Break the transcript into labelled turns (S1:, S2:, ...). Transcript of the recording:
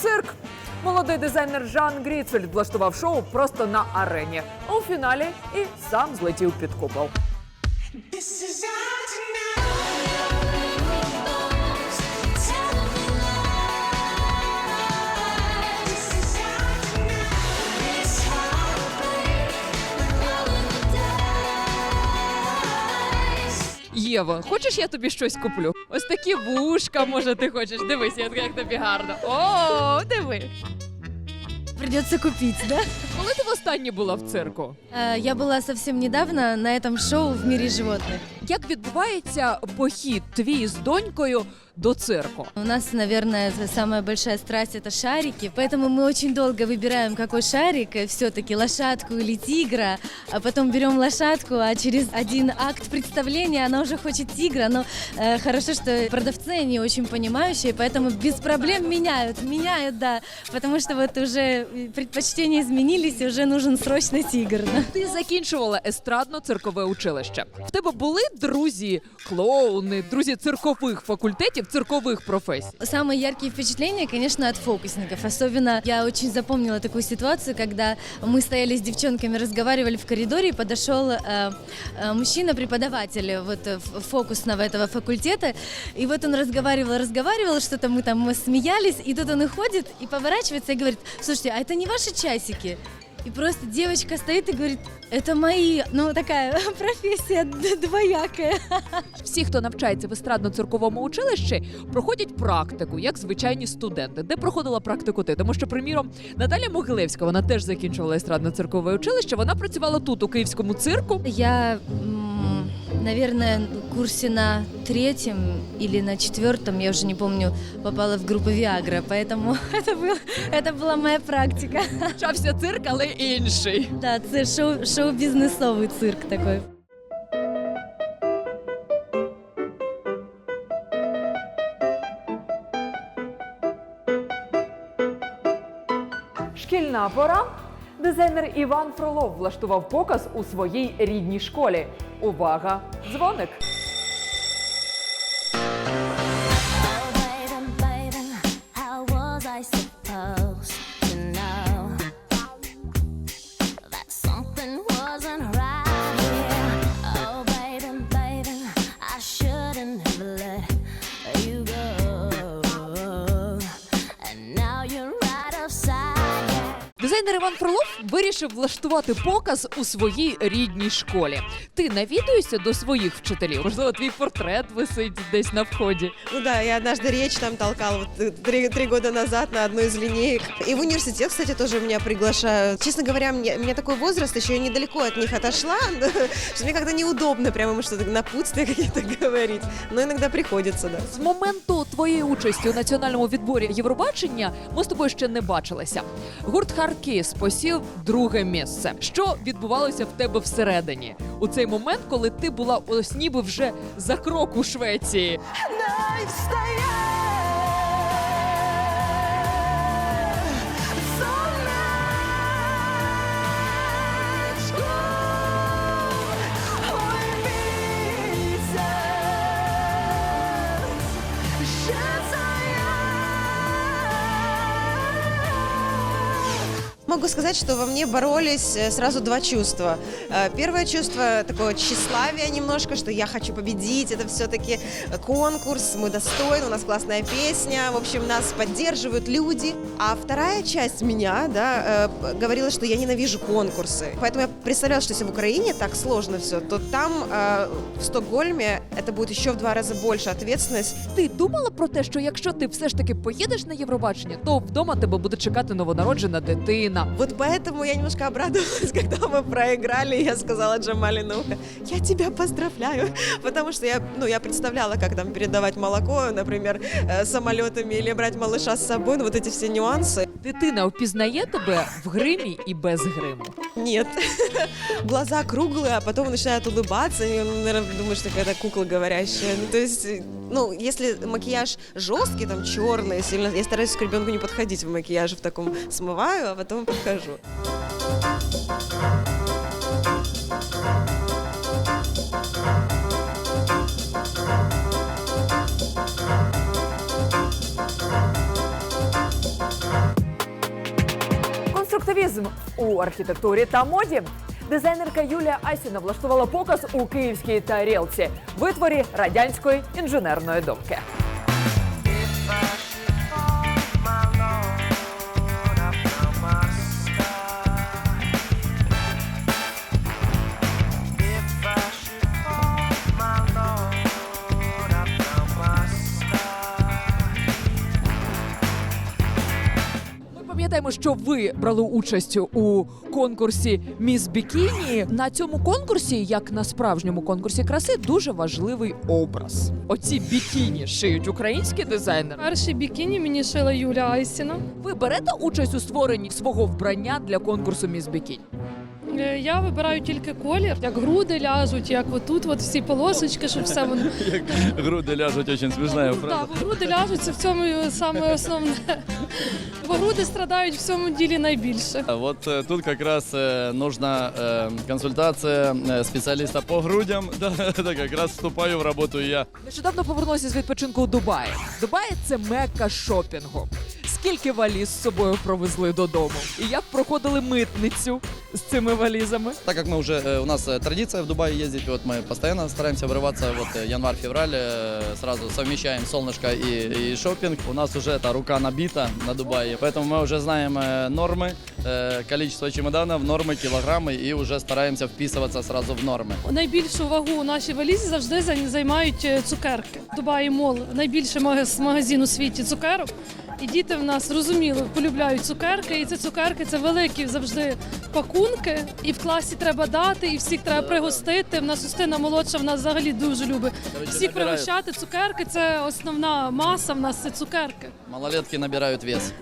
S1: цирк. Молодий дизайнер Жан Гріцель влаштував шоу просто на арені. У фіналі і сам злетів під купол.
S2: Єва, хочеш, я тобі щось куплю? Ось такі вушка, може, ти хочеш. Дивись, як тобі гарно. О, диви.
S3: Придется купить, да?
S2: Коли ти востаннє була в цирку?
S3: Э, Я была совсем недавно на этом шоу в мире животных.
S2: Як відбувається похід твій з донькою до цирку?
S3: У нас, наверное, это самая большая страсть это шарики, поэтому мы очень долго выбираем, какой шарик, все-таки лошадку или тигра, а потом берем лошадку, а через один акт представления она уже хочет тигра, но э, хорошо, что продавцы они очень понимающие, поэтому без проблем меняют, меняют, да, потому что вот уже предпочтения изменились, и уже нужен срочно тигр. да.
S2: Ти закінчувала естрадно-циркове училище. В тебе були друзі, клоуни, друзі циркових факультетів, циркових професій.
S3: Самые яркие впечатления, конечно, от фокусников. Особенно я очень запомнила такую ситуацию, когда мы стояли с девчонками, разговаривали в коридоре, и подошел э, э, мужчина-преподаватель вот, э, ф- фокусного этого факультета. И вот он разговаривал, разговаривал, что-то мы там смеялись, и тут он уходит и поворачивается и говорит, слушайте, а это не ваши часики? И просто девочка стоит и говорит, это мои. Ну, такая профессия двоякая.
S2: Всі, хто навчається в естрадно-цирковому училищі, проходять практику, як звичайні студенти. Де проходила практику ти? Тому що, приміром, Наталя Могилевська, вона теж закінчувала естрадно-циркове училище. Вона працювала тут, у київському цирку.
S3: Я, м, наверное, в курсе на третьем или на четвертом, я уже не помню, попала в группу Виагра, поэтому это, был, это была моя практика.
S2: Почався цирк, але інший.
S3: Да, це шоу, шоу-бізнесовий цирк такой.
S1: Шкільна пора. Дизайнер Іван Фролов влаштував показ у своїй рідній школі. Увага! Дзвоник!
S4: Oh? Oh, now you're right outside.
S2: Дизайнер Іван Фролов вирішив влаштувати показ у своїй рідній школі. Ти навідуєшся до своїх вчителів? Можливо, твій портрет висить десь на вході.
S5: Ну да, я однажды речь там толкала вот, э, три, три года назад на одной из линеек. И в университет, кстати, тоже меня приглашают. Честно говоря, мне, у меня такой возраст, еще я недалеко от них отошла, что мне как-то неудобно прямо им что-то напутствие какие-то говорить. Но иногда приходится, да.
S2: З моменту твоєї участі у національному відборі Євробачення ми з тобою ще не бачилися. Гурт Харкіс посів друге місце. Що відбувалося в тебе всередині у цей момент, коли ти була ось ніби вже за крок у Швеції?
S5: Могу сказать, что во мне боролись э, сразу два чувства. Э, Первое чувство такое тщеславие немножко, что я хочу победить, это все-таки конкурс, мы достойны, у нас классная песня, в общем, нас поддерживают люди. А вторая часть меня, да, э, говорила, что я ненавижу конкурсы. Поэтому я представляла, что если в Украине так сложно все, то там, э, в Стокгольме, это будет еще в два раза больше ответственность.
S2: Ти думала про те, що якщо ти все ж таки поїдеш на Євробачення, то вдома тебе буде чекати новонароджена дитина.
S5: Вот поэтому я немножко обрадовалась, когда мы проиграли, и я сказала Джамали на ухо, я тебя поздравляю, потому что я, ну, я представляла, как там передавать молоко, например, э, самолетами или брать малыша с собой, ну, вот эти все нюансы.
S2: Дитина впізнає тебе в гримі і без гриму.
S5: Нет. Глаза круглые, а потом начинают улыбаться, и, ну, наверное, думаешь, что какая-то кукла говорящая. Ну, то есть, э, ну, если макияж жесткий, там, черный, сильно, я стараюсь к ребенку не подходить в макияже в таком, смываю, а потом подхожу.
S1: Конструктивізм у архітектурі та моді. Дизайнерка Юлія Асіна влаштувала показ у київській тарілці, витворі радянської інженерної думки.
S2: Пам'ятаємо, що ви брали участь у конкурсі Міс Бікіні. На цьому конкурсі, як на справжньому конкурсі краси, дуже важливий образ. Оці бікіні шиють українські дизайнери.
S6: Перший бікіні мені шила Юля Айсіна.
S2: Ви берете участь у створенні свого вбрання для конкурсу Міс Бікінь?
S6: Е, Я вибираю тільки колір, як груди ляжуть, як отут, от всі полосочки, щоб все воно.
S7: Груди ляжуть, очень смішна
S6: Так,
S7: фраза.
S6: бо груди ляжуть, це в цьому і саме основне. Бо груди страдають в цьому ділі найбільше.
S7: А Вот э, тут как раз э, нужна э, консультация э, специалиста по грудям. Да, это как раз вступаю в работу я.
S2: Нещодавно повернулася з відпочинку у Дубаї. Дубай це мекка шопінгу. Скільки валіз з собою провезли додому? І як проходили митницю з цими валізами?
S7: Так как мы уже, э, у нас э, традиция в Дубае ездить, вот мы постоянно стараемся врываться, вот э, январь-февраль, э, сразу совмещаем солнышко и, и шопинг. У нас уже эта рука набита на Дубае, поэтому мы уже знаем э, нормы, э, количество чемоданов, нормы, килограммы и уже стараемся вписываться сразу в нормы.
S6: Найбільшу вагу у нашій валізі завжди зай- займають е, цукерки. Дубаї Мол найбільший магаз- магазин у світі цукерок. І діти в нас зрозуміло полюбляють цукерки, і ці цукерки це великі завжди пакунки. І в класі треба дати, і всіх треба пригостити. В нас Устина молодша, в нас взагалі дуже любить всіх пригощати. Цукерки це основна маса. В нас це цукерки.
S7: Малолетки набирають вес.